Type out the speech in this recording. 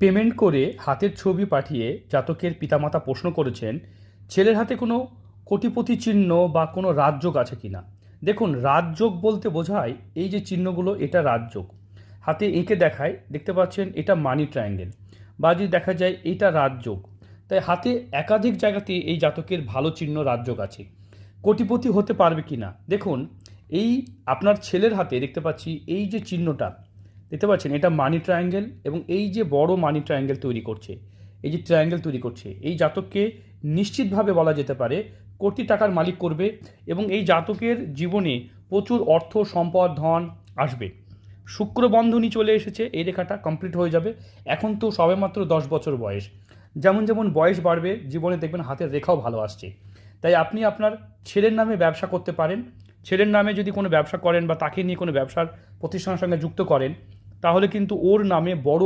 Payment করে হাতের ছবি পাঠিয়ে জাতকের পিতামাতা প্রশ্ন করেছেন, ছেলের হাতে কোনো কোটিপতি চিহ্ন বা কোনো রাজযোগ আছে কিনা দেখুন রাজযোগ বলতে বোঝায় এই যে চিহ্নগুলো, এটা রাজযোগ হাতে এঁকে দেখায়, দেখতে পাচ্ছেন এটা মানি ট্রায়াঙ্গেল বা যদি দেখা যায় এটা রাজযোগ তাই হাতে একাধিক জায়গাতে এই জাতকের ভালো চিহ্ন রাজযোগ আছে। কোটিপতি হতে পারবে কি না? দেখুন, এই আপনার ছেলের হাতে দেখতে পাচ্ছি এই যে চিহ্নটা দেখতে পাচ্ছেন, এটা মানি ট্রায়াঙ্গেল এবং এই যে বড় মানি ট্রায়াঙ্গেল তৈরি করছে, এই যে ট্রায়াঙ্গেল তৈরি করছে, এই জাতককে নিশ্চিতভাবে বলা যেতে পারে কোটি টাকার মালিক করবে এবং এই জাতকের জীবনে প্রচুর অর্থ, সম্পদ, ধন আসবে। শুক্র বন্ধনী চলে এসেছে, এই রেখাটা কমপ্লিট হয়ে যাবে। এখন তো সবেমাত্র দশ বছর বয়স। যেমন যেমন বয়স বাড়বে, জীবনে দেখবেন হাতের রেখাও ভালো আসছে। তাই আপনি আপনার ছেলের নামে ব্যবসা করতে পারেন। ছেলের নামে যদি কোনো ব্যবসা করেন বা তাকে নিয়ে কোনো ব্যবসার প্রতিষ্ঠানের সঙ্গে যুক্ত করেন তাহলে কিন্তু ওর নামে বড়